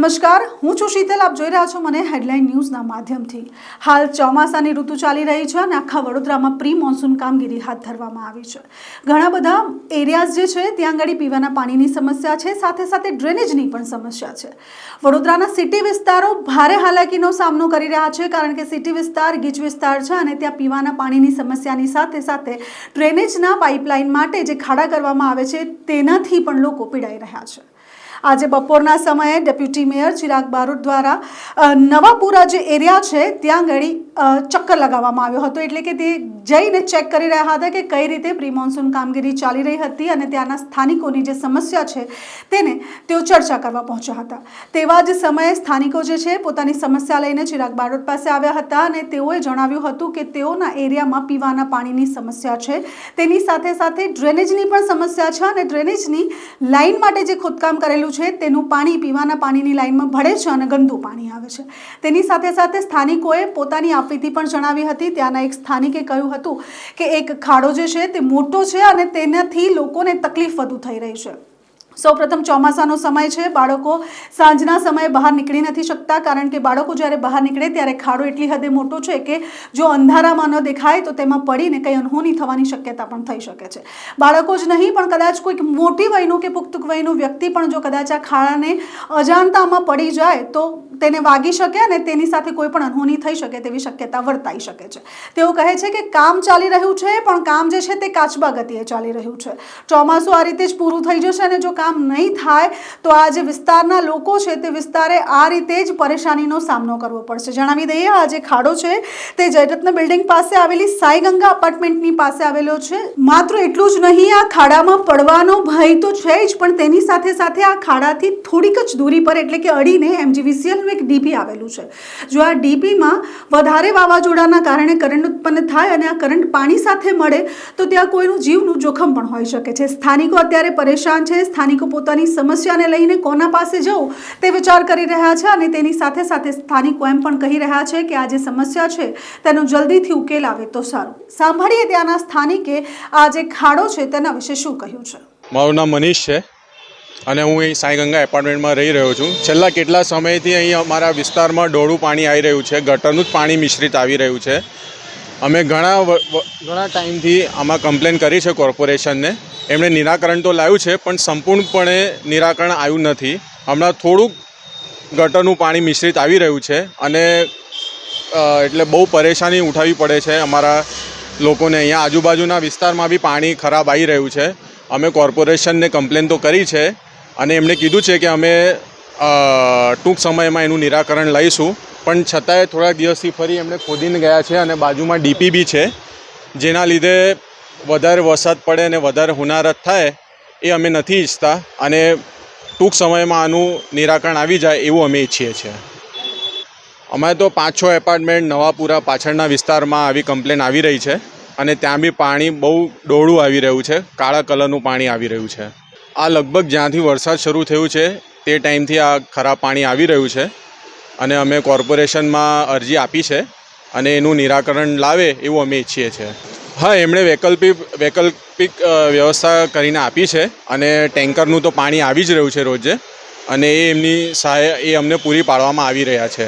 નમસ્કાર, હું છું શીતલ. આપ જોઈ રહ્યા છો મને હેડલાઇન ન્યૂઝના માધ્યમથી. હાલ ચોમાસાની ઋતુ ચાલી રહી છે અને આખા વડોદરામાં પ્રી મોન્સૂન કામગીરી હાથ ધરવામાં આવી છે. ઘણા બધા એરિયાઝ જે છે, ત્યાં આગળ પીવાના પાણીની સમસ્યા છે, સાથે સાથે ડ્રેનેજની પણ સમસ્યા છે. વડોદરાના સિટી વિસ્તારો ભારે હાલાકીનો સામનો કરી રહ્યા છે, કારણ કે સિટી વિસ્તાર ગીચ વિસ્તાર છે અને ત્યાં પીવાના પાણીની સમસ્યાની સાથે સાથે ડ્રેનેજના પાઇપલાઇન માટે જે ખાડા કરવામાં આવે છે, તેનાથી પણ લોકો પીડાઈ રહ્યા છે. આજે બપોરના સમયે ડેપ્યુટી મેયર ચિરાગ બારોટ દ્વારા નવાપુરા જે એરિયા છે, ત્યાં આગળ ચક્કર લગાવવામાં આવ્યો હતો. એટલે કે તે જઈને ચેક કરી રહ્યા હતા કે કઈ રીતે પ્રી મોન્સૂન કામગીરી ચાલી રહી હતી અને ત્યાંના સ્થાનિકોની જે સમસ્યા છે, તેને તેઓ ચર્ચા કરવા પહોંચ્યા હતા. તેવા જ સમયે સ્થાનિકો જે છે, પોતાની સમસ્યા લઈને ચિરાગ બારોટ પાસે આવ્યા હતા અને તેઓએ જણાવ્યું હતું કે તેઓના એરિયામાં પીવાના પાણીની સમસ્યા છે. તેની સાથે સાથે ડ્રેનેજની પણ સમસ્યા છે અને ડ્રેનેજની લાઇન માટે જે ખોદકામ કરેલું છે, તેનું પાણી પીવાના પાણીની લાઇનમાં ભળે છે અને ગંદુ પાણી આવે છે. તેની સાથે સાથે સ્થાનિકોએ પોતાની આફીતી પણ જણાવી હતી. ત્યાંના એક સ્થાનિકે કહ્યું હતું કે એક ખાડો જે છે તે મોટો છે અને તેનાથી લોકોને તકલીફ વધુ થઈ રહી છે. સૌપ્રથમ ચોમાસાનો સમય છે. બાળકો સાંજના સમયે બહાર નીકળી નથી શકતા કારણ કે બાળકો જ્યારે બહાર નીકળે ત્યારે ખાડો એટલી હદે મોટો છે કે જો અંધારામાં ન દેખાય તો તેમાં પડીને કંઈ અનહોની થવાની શક્યતા પણ થઈ શકે છે. બાળકો જ નહીં, પણ કદાચ કોઈક મોટી વયનું કે પુખ્ત વયનું વ્યક્તિ પણ જો કદાચ આ ખાડાને અજાણતામાં પડી જાય તો તેને વાગી શકે અને તેની સાથે કોઈ પણ અનહોની થઈ શકે તેવી શક્યતા વર્તાઈ શકે છે. તેઓ કહે છે કે કામ ચાલી રહ્યું છે, પણ કામ જે છે તે કાચબા ગતિએ ચાલી રહ્યું છે. ચોમાસું આ રીતે જ પૂરું થઈ જશે અને જો કામ નહીં થાય, તો આ જે વિસ્તારના લોકો છે તે વિસ્તારે આ રીતે જ પરેશાનીનો સામનો કરવો પડશે. જણાવી દઈએ, આ જે ખાડો છે તે જયરત્ન બિલ્ડિંગ પાસે આવેલી સાઈગંગા અપાર્ટમેન્ટની પાસે આવેલો છે. માત્ર એટલું જ નહીં, આ ખાડામાં પડવાનો ભય તો છે જ, પણ તેની સાથે સાથે આ ખાડાથી થોડીક જ દૂરી પર એટલે કે અડીને એમજીવીસીએલનું એક ડીપી આવેલું છે. જો આ ડીપીમાં વધારે વાવાઝોડાના કારણે કરંટ ઉત્પન્ન થાય અને આ કરંટ પાણી સાથે મળે, તો ત્યાં કોઈનું જીવનું જોખમ પણ હોઈ શકે છે. સ્થાનિકો અત્યારે પરેશાન છે. સ્થાનિકો પોતાની સમસ્યાને લઈને કોના પાસે જવું તે વિચાર કરી રહ્યા છે અને તેની સાથે સાથે સ્થાનિકો એમ પણ કહી રહ્યા છે કે આ જે સમસ્યા છે તેનો જલ્દીથી ઉકેલ આવે તો સારું. સાંભળીએ ત્યાંના સ્થાનિકે આ જે ખાડો છે તેના વિશે શું કહ્યું છે? મારું નામ મનીષ છે અને હું અહીં સાંઈગંગા એપાર્ટમેન્ટમાં રહી રહ્યો છું. છેલ્લા કેટલા સમયથી અહીં અમારા વિસ્તારમાં ડોળું પાણી આવી રહ્યું છે, ગટરનું જ પાણી મિશ્રિત આવી રહ્યું છે. અમે ઘણા ઘણા ટાઈમથી આમાં કમ્પ્લેન કરી છે કોર્પોરેશનને. એમણે નિરાકરણ તો લાવ્યું છે, પણ સંપૂર્ણપણે નિરાકરણ આવ્યું નથી. હમણાં થોડુંક ગટરનું પાણી મિશ્રિત આવી રહ્યું છે અને એટલે બહુ પરેશાની ઉઠાવવી પડે છે અમારા લોકોને. અહીંયા આજુબાજુના વિસ્તારમાં બી પાણી ખરાબ આવી રહ્યું છે. અમે કોર્પોરેશનને કમ્પ્લેન તો કરી છે અને એમણે કીધું છે કે અમે ટૂંક સમયમાં એનું નિરાકરણ લઈશું. પણ છતાંય થોડા દિવસથી ફરી એમણે ખોદીને ગયા છે અને બાજુમાં ડીપી બી છે, જેના લીધે વધારે વરસાદ પડે અને વધારે હુનારત થાય, એ અમે નથી ઈચ્છતા. અને ટૂંક સમયમાં આનું નિરાકરણ આવી જાય એવું અમે ઈચ્છીએ છીએ. અમારે તો પાંચ છ એપાર્ટમેન્ટ નવાપુરા પાછળના વિસ્તારમાં આવી કમ્પ્લેન આવી રહી છે અને ત્યાં બી પાણી બહુ ડોળું આવી રહ્યું છે, કાળા કલરનું પાણી આવી રહ્યું છે. આ લગભગ જ્યાંથી વરસાદ શરૂ થયું છે, તે ટાઈમથી આ ખરાબ પાણી આવી રહ્યું છે અને અમે કોર્પોરેશનમાં અરજી આપી છે અને એનું નિરાકરણ લાવે એવું અમે ઈચ્છીએ છીએ. હા, એમણે વૈકલ્પિક વૈકલ્પિક વ્યવસ્થા કરીને આપી છે અને ટેન્કરનું તો પાણી આવી જ રહ્યું છે રોજે અને એ એમની સહાય, એ અમને પૂરી પાડવામાં આવી રહ્યા છે.